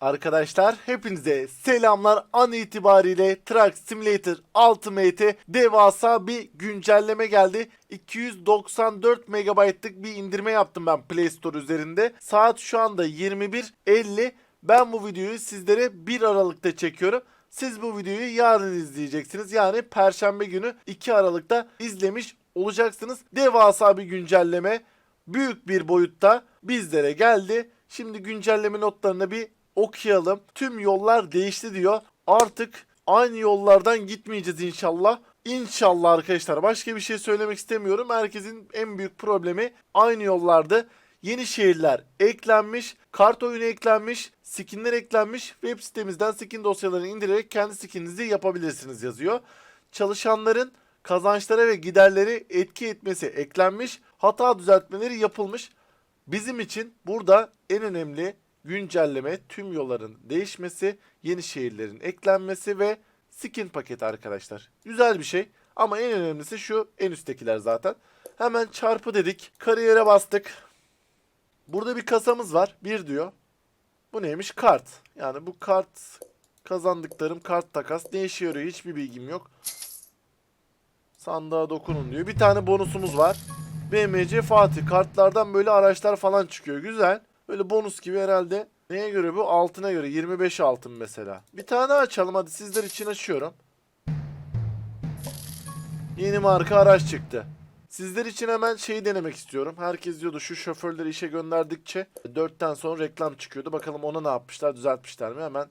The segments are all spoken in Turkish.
Arkadaşlar hepinize selamlar. An itibariyle Truck Simulator Ultimate'e devasa bir güncelleme geldi. 294 MB'lık bir indirme yaptım ben Play Store üzerinde. Saat şu anda 21.50. Ben bu videoyu sizlere 1 Aralık'ta çekiyorum. Siz bu videoyu yarın izleyeceksiniz. Yani Perşembe günü 2 Aralık'ta izlemiş olacaksınız. Devasa bir güncelleme büyük bir boyutta bizlere geldi. Şimdi güncelleme notlarını bir okuyalım. Tüm yollar değişti diyor. Artık aynı yollardan gitmeyeceğiz inşallah. İnşallah arkadaşlar. Başka bir şey söylemek istemiyorum. Herkesin en büyük problemi aynı yollardı. Yeni şehirler eklenmiş, kart oyunu eklenmiş, skinler eklenmiş. Web sitemizden skin dosyalarını indirerek kendi skininizi yapabilirsiniz yazıyor. Çalışanların kazançlara ve giderleri etki etmesi eklenmiş. Hata düzeltmeleri yapılmış. Bizim için burada en önemli güncelleme tüm yolların değişmesi, yeni şehirlerin eklenmesi ve skin paketi arkadaşlar. Güzel bir şey ama en önemlisi şu en üsttekiler zaten. Hemen çarpı dedik. Kariyere bastık. Burada bir kasamız var. Bir diyor. Bu neymiş? Kart. Yani bu kart kazandıklarım kart takas. Ne işe yarıyor hiçbir bilgim yok. Sandığa dokunun diyor. Bir tane bonusumuz var. BMC Fatih. Kartlardan böyle araçlar falan çıkıyor. Güzel. Böyle bonus gibi herhalde. Neye göre bu? Altına göre. 25 altın mesela. Bir tane açalım. Hadi sizler için açıyorum. Yeni marka araç çıktı. Sizler için hemen şeyi denemek istiyorum. Herkes diyordu şu şoförleri işe gönderdikçe 4'ten sonra reklam çıkıyordu. Bakalım ona ne yapmışlar düzeltmişler mi? Hemen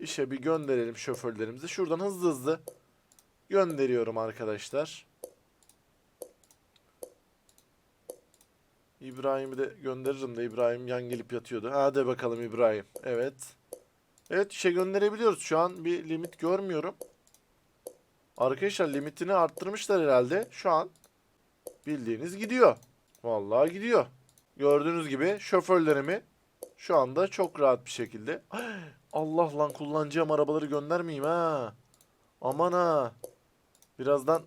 işe bir gönderelim şoförlerimizi. Şuradan hızlı hızlı gönderiyorum arkadaşlar. İbrahim'i de gönderirim de İbrahim yan gelip yatıyordu. Hadi bakalım İbrahim. Evet. Evet işe gönderebiliyoruz. Şu an bir limit görmüyorum. Arkadaşlar limitini arttırmışlar herhalde. Şu an bildiğiniz gidiyor. Vallahi gidiyor. Gördüğünüz gibi şoförlerimi şu anda çok rahat bir şekilde. Allah lan kullanacağım arabaları göndermeyeyim ha. Aman ha. Birazdan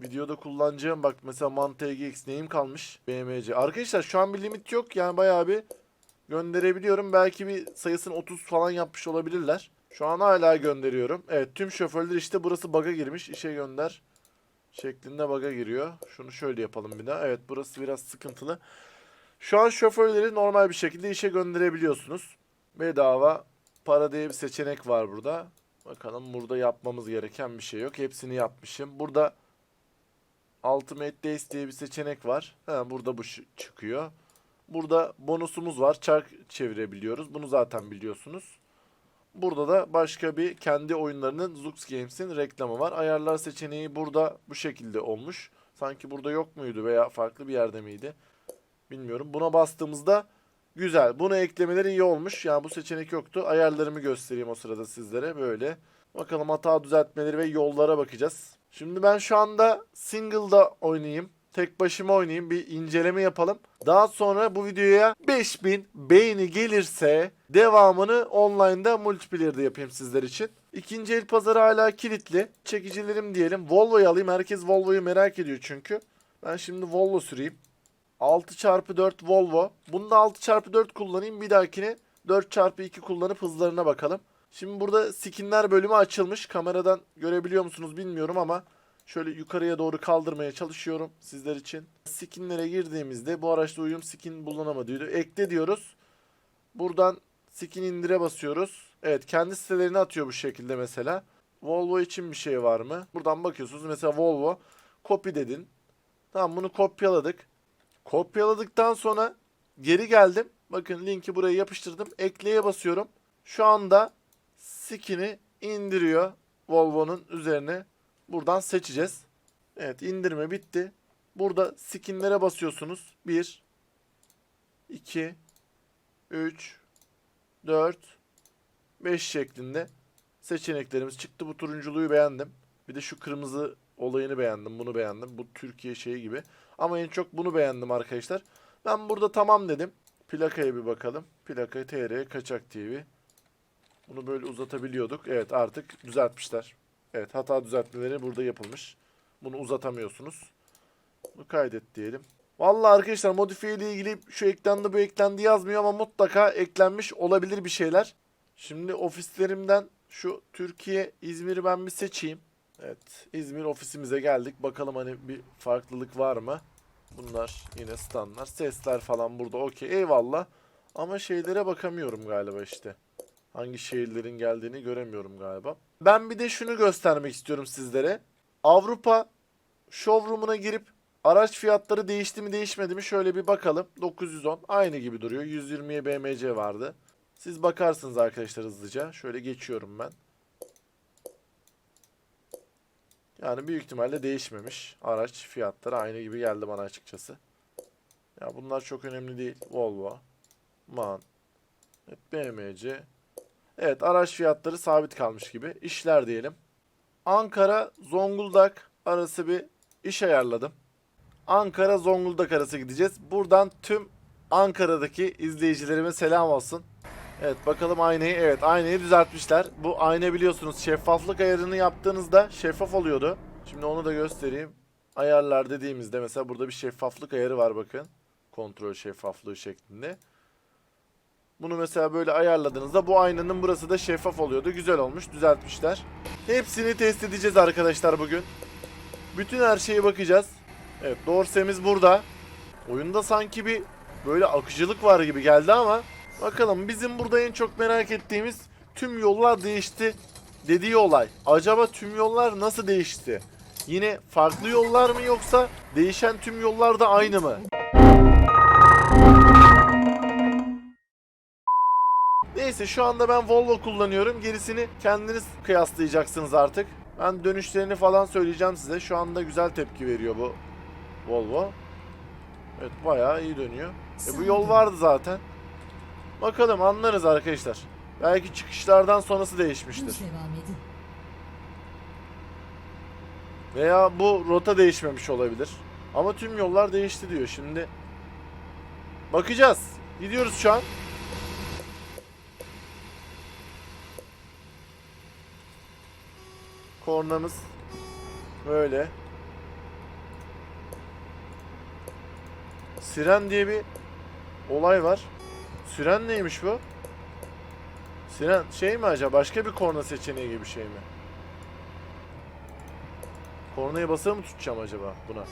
videoda kullanacağım bak mesela Manta GX neyim kalmış? BMC. Arkadaşlar şu an bir limit yok yani bayağı bir gönderebiliyorum. Belki bir sayısını 30 falan yapmış olabilirler. Şu an hala gönderiyorum. Evet tüm şoförler işte burası bug'a girmiş. İşe gönder şeklinde bug'a giriyor. Şunu şöyle yapalım bir daha. Evet burası biraz sıkıntılı. Şu an şoförleri normal bir şekilde işe gönderebiliyorsunuz. Bedava para diye bir seçenek var burada. Bakalım burada yapmamız gereken bir şey yok. Hepsini yapmışım. Burada Ultimate Days diye bir seçenek var. Ha, burada bu çıkıyor. Burada bonusumuz var. Çark çevirebiliyoruz. Bunu zaten biliyorsunuz. Burada da başka bir kendi oyunlarının Zux Games'in reklamı var. Ayarlar seçeneği burada bu şekilde olmuş. Sanki burada yok muydu veya farklı bir yerde miydi? Bilmiyorum. Buna bastığımızda güzel. Bunu eklemeleri iyi olmuş. Yani bu seçenek yoktu. Ayarlarımı göstereyim o sırada sizlere. Böyle. Bakalım hata düzeltmeleri ve yollara bakacağız. Şimdi ben şu anda single'da oynayayım. Tek başıma oynayayım. Bir inceleme yapalım. Daha sonra bu videoya 5000 beğeni gelirse devamını online'da multiplayer'da yapayım sizler için. İkinci el pazarı hala kilitli. Çekicilerim diyelim. Volvo'yu alayım. Herkes Volvo'yu merak ediyor çünkü. Ben şimdi Volvo süreyim. 6x4 Volvo. Bunda 6x4 kullanayım. Bir dahakine 4x2 kullanıp hızlarına bakalım. Şimdi burada skinler bölümü açılmış. Kameradan görebiliyor musunuz bilmiyorum ama şöyle yukarıya doğru kaldırmaya çalışıyorum sizler için. Skinlere girdiğimizde bu araçta uyum skin bulunamadı diyor. Ekle diyoruz. Buradan skin indire basıyoruz. Evet kendi sitelerini atıyor bu şekilde mesela. Volvo için bir şey var mı? Buradan bakıyorsunuz mesela Volvo copy dedin. Tamam bunu kopyaladık. Kopyaladıktan sonra geri geldim. Bakın linki buraya yapıştırdım. Ekleye basıyorum. Şu anda skin'i indiriyor Volvo'nun üzerine. Buradan seçeceğiz. Evet indirme bitti. Burada skinlere basıyorsunuz. 1 2 3 4 5 şeklinde seçeneklerimiz çıktı. Bu turunculuğu beğendim. Bir de şu kırmızı olayını beğendim. Bunu beğendim. Bu Türkiye şeyi gibi. Ama en çok bunu beğendim arkadaşlar. Ben burada tamam dedim. Plakaya bir bakalım. Plaka TR Kaçak TV. Bunu böyle uzatabiliyorduk. Evet artık düzeltmişler. Evet hata düzeltmeleri burada yapılmış. Bunu uzatamıyorsunuz. Bunu kaydet diyelim. Vallahi arkadaşlar modifiye ile ilgili şu eklendi bu eklendi yazmıyor ama mutlaka eklenmiş olabilir bir şeyler. Şimdi ofislerimden şu Türkiye, İzmir'i ben bir seçeyim. Evet, İzmir ofisimize geldik. Bakalım hani bir farklılık var mı? Bunlar yine standart. Sesler falan burada okey. Eyvallah. Ama şeylere bakamıyorum galiba işte. Hangi şehirlerin geldiğini göremiyorum galiba. Ben bir de şunu göstermek istiyorum sizlere. Avrupa showroom'una girip araç fiyatları değişti mi değişmedi mi şöyle bir bakalım. 910 aynı gibi duruyor. 120'ye BMC vardı. Siz bakarsınız arkadaşlar hızlıca. Şöyle geçiyorum ben. Yani büyük ihtimalle değişmemiş. Araç fiyatları aynı gibi geldi bana açıkçası. Ya bunlar çok önemli değil. Volvo, MAN, BMC. Evet araç fiyatları sabit kalmış gibi. İşler diyelim. Ankara, Zonguldak arası bir iş ayarladım. Ankara, Zonguldak arası gideceğiz. Buradan tüm Ankara'daki izleyicilerime selam olsun. Evet bakalım aynayı evet aynayı düzeltmişler. Bu ayna biliyorsunuz şeffaflık ayarını yaptığınızda şeffaf oluyordu. Şimdi onu da göstereyim. Ayarlar dediğimizde mesela burada bir şeffaflık ayarı var bakın. Kontrol şeffaflığı şeklinde. Bunu mesela böyle ayarladığınızda bu aynanın burası da şeffaf oluyordu. Güzel olmuş düzeltmişler. Hepsini test edeceğiz arkadaşlar bugün. Bütün her şeye bakacağız. Evet dorsemiz burada. Oyunda sanki bir böyle akıcılık var gibi geldi ama Bakalım bizim burada en çok merak ettiğimiz tüm yollar değişti dediği olay. Acaba tüm yollar nasıl değişti? Yine farklı yollar mı yoksa değişen tüm yollar da aynı mı? Neyse şu anda ben Volvo kullanıyorum. Gerisini kendiniz kıyaslayacaksınız artık. Ben dönüşlerini falan söyleyeceğim size. Şu anda güzel tepki veriyor bu Volvo. Evet bayağı iyi dönüyor. E bu yol vardı zaten. Bakalım anlarız arkadaşlar. Belki çıkışlardan sonrası değişmiştir. Veya bu rota değişmemiş olabilir. Ama tüm yollar değişti diyor. Şimdi bakacağız. Gidiyoruz şu an. Kornamız böyle. Siren diye bir olay var. Siren neymiş bu? Siren şey mi acaba? Başka bir korna seçeneği gibi şey mi? Kornaya basılı mı tutacağım acaba buna?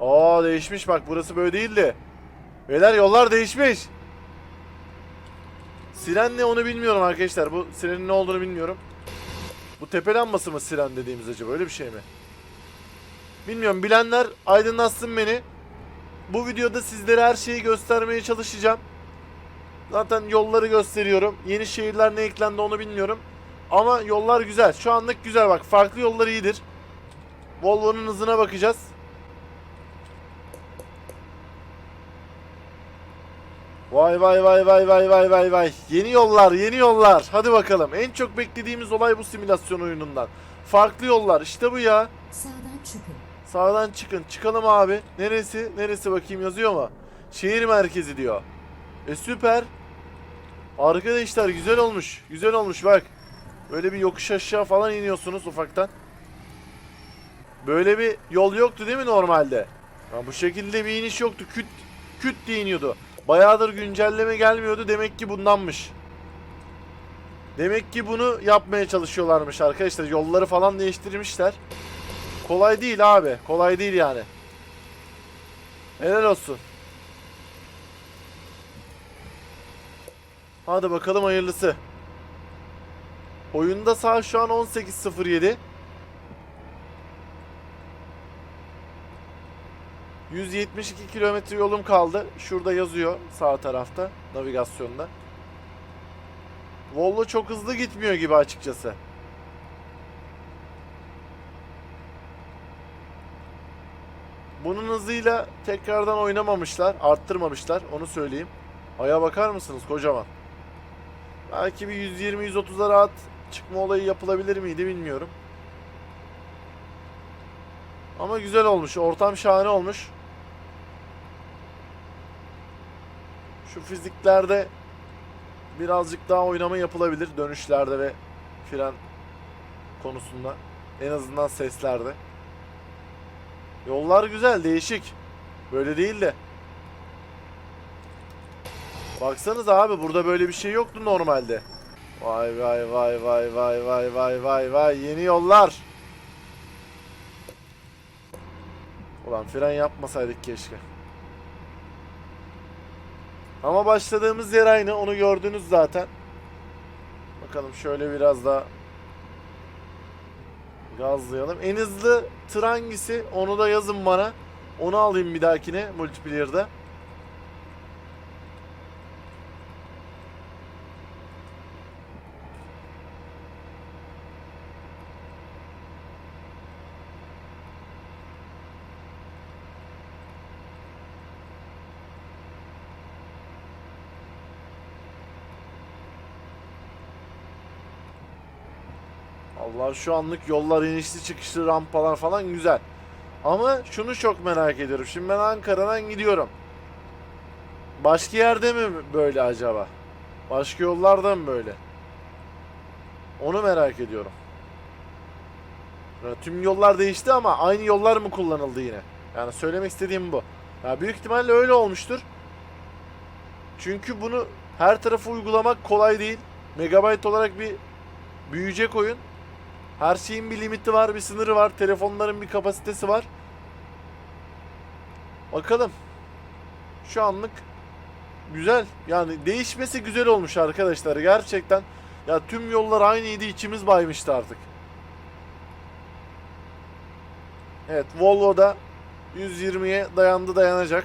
Aa değişmiş bak burası böyle değildi. Beyler yollar değişmiş. Siren ne onu bilmiyorum arkadaşlar. Bu sirenin ne olduğunu bilmiyorum. Bu tepe lambası mı siren dediğimiz acaba öyle bir şey mi? Bilmiyorum bilenler aydınlatsın beni. Bu videoda sizlere her şeyi göstermeye çalışacağım. Zaten yolları gösteriyorum. Yeni şehirler ne eklendi onu bilmiyorum. Ama yollar güzel. Şu anlık güzel bak. Farklı yollar iyidir. Volvo'nun hızına bakacağız. Vay vay vay vay vay vay vay vay. Yeni yollar, yeni yollar. Hadi bakalım. En çok beklediğimiz olay bu simülasyon oyunundan. Farklı yollar. İşte bu ya. Sağdan çıkın. Sağdan çıkın. Çıkalım abi. Neresi? Neresi bakayım yazıyor mu? Şehir merkezi diyor. E süper. Arkadaşlar güzel olmuş. Güzel olmuş bak. Böyle bir yokuş aşağı falan iniyorsunuz ufaktan. Böyle bir yol yoktu değil mi normalde? Ya bu şekilde bir iniş yoktu. Küt küt diye iniyordu. Bayağıdır güncelleme gelmiyordu. Demek ki bundanmış. Demek ki bunu yapmaya çalışıyorlarmış arkadaşlar. Yolları falan değiştirmişler. Kolay değil abi. Kolay değil yani. Helal olsun. Hadi bakalım hayırlısı. Oyunda sağ şu an 18.07. 172 kilometre yolum kaldı. Şurada yazıyor sağ tarafta navigasyonda. Volvo çok hızlı gitmiyor gibi açıkçası. Bunun hızıyla tekrardan oynamamışlar, arttırmamışlar. Onu söyleyeyim. Aya bakar mısınız kocaman? Belki bir 120-130'a rahat çıkma olayı yapılabilir miydi bilmiyorum. Ama güzel olmuş. Ortam şahane olmuş. Şu fiziklerde birazcık daha oynama yapılabilir dönüşlerde ve fren konusunda. En azından seslerde. Yollar güzel, değişik. Böyle değil de. Baksanız abi burada böyle bir şey yoktu normalde. Vay vay vay vay vay vay vay vay vay yeni yollar. Ulan fren yapmasaydık keşke. Ama başladığımız yer aynı onu gördünüz zaten. Bakalım şöyle biraz daha gazlayalım. En hızlı tır hangisi onu da yazın bana. Onu alayım bir dahakine multiplayer'da. Allah şu anlık yollar inişli çıkışlı rampalar falan güzel. Ama şunu çok merak ediyorum. Şimdi ben Ankara'dan gidiyorum. Başka yerde mi böyle acaba? Başka yollarda mı böyle? Onu merak ediyorum. Tüm yollar değişti ama aynı yollar mı kullanıldı yine? Yani söylemek istediğim bu. Ya büyük ihtimalle öyle olmuştur. Çünkü bunu her tarafa uygulamak kolay değil. Megabyte olarak bir büyüyecek oyun. Her şeyin bir limiti var, bir sınırı var. Telefonların bir kapasitesi var. Bakalım. Şu anlık güzel. Yani değişmesi güzel olmuş arkadaşlar. Gerçekten ya tüm yollar aynıydı. içimiz baymıştı artık. Evet, Volvo da 120'ye dayandı dayanacak.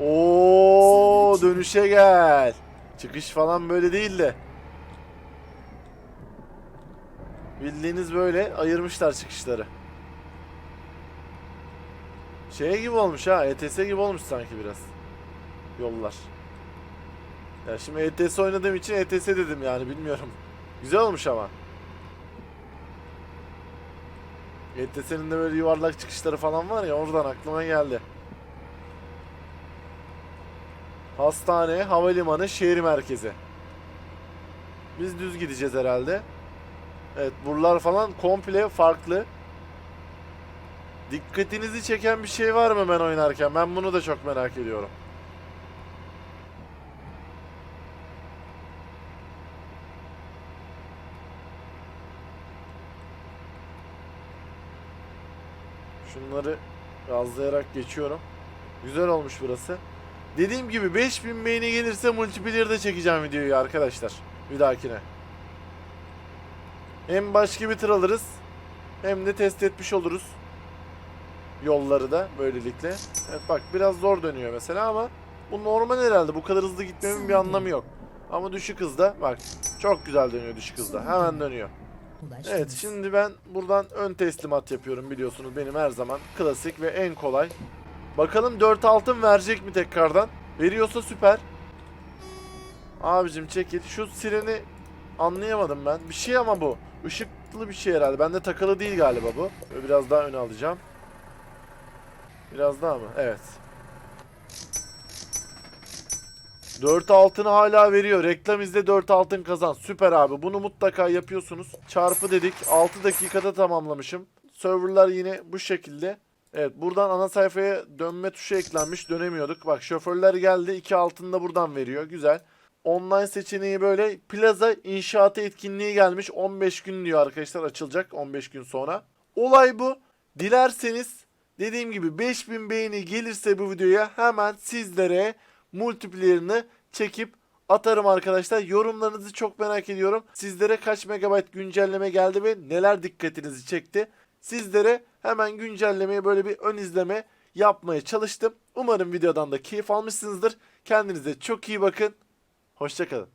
Oo dönüşe gel. Çıkış falan böyle değil de. Bildiğiniz böyle ayırmışlar çıkışları. Şey gibi olmuş ha. ETS gibi olmuş sanki biraz. Yollar. Ya şimdi ETS oynadığım için ETS dedim yani bilmiyorum. Güzel olmuş ama. ETS'nin de böyle yuvarlak çıkışları falan var ya oradan aklıma geldi. Hastane, havalimanı, şehir merkezi. Biz düz gideceğiz herhalde. Evet buralar falan komple farklı. Dikkatinizi çeken bir şey var mı ben oynarken? Ben bunu da çok merak ediyorum. Şunları gazlayarak geçiyorum. Güzel olmuş burası. Dediğim gibi 5000 beğeni gelirse multiplayer'da çekeceğim videoyu arkadaşlar. Bir dahakine. Hem başka bir tır alırız hem de test etmiş oluruz. Yolları da böylelikle. Evet bak biraz zor dönüyor mesela ama bu normal herhalde. Bu kadar hızlı gitmemin bir anlamı yok. Ama düşük hızda bak çok güzel dönüyor düşük hızda. Hemen dönüyor. Evet şimdi ben buradan ön teslimat yapıyorum biliyorsunuz benim her zaman klasik ve en kolay. Bakalım 4 altın verecek mi tekrardan? Veriyorsa süper. Abicim çekil. Şu sireni anlayamadım ben. Bir şey ama bu. Işıklı bir şey herhalde. Bende takılı değil galiba bu. Biraz daha öne alacağım. Biraz daha mı? Evet. 4 altını hala veriyor. Reklam izle 4 altın kazan. Süper abi. Bunu mutlaka yapıyorsunuz. Çarpı dedik. 6 dakikada tamamlamışım. Serverlar yine bu şekilde. Evet buradan ana sayfaya dönme tuşu eklenmiş. Dönemiyorduk. Bak şoförler geldi. 2 altında buradan veriyor. Güzel. Online seçeneği böyle. Plaza inşaatı etkinliği gelmiş. 15 gün diyor arkadaşlar açılacak 15 gün sonra. Olay bu. Dilerseniz dediğim gibi 5000 beğeni gelirse bu videoya hemen sizlere multiplayer'ını çekip atarım arkadaşlar. Yorumlarınızı çok merak ediyorum. Sizlere kaç megabayt güncelleme geldi ve neler dikkatinizi çekti? Sizlere hemen güncellemeye böyle bir ön izleme yapmaya çalıştım. Umarım videodan da keyif almışsınızdır. Kendinize çok iyi bakın. Hoşçakalın.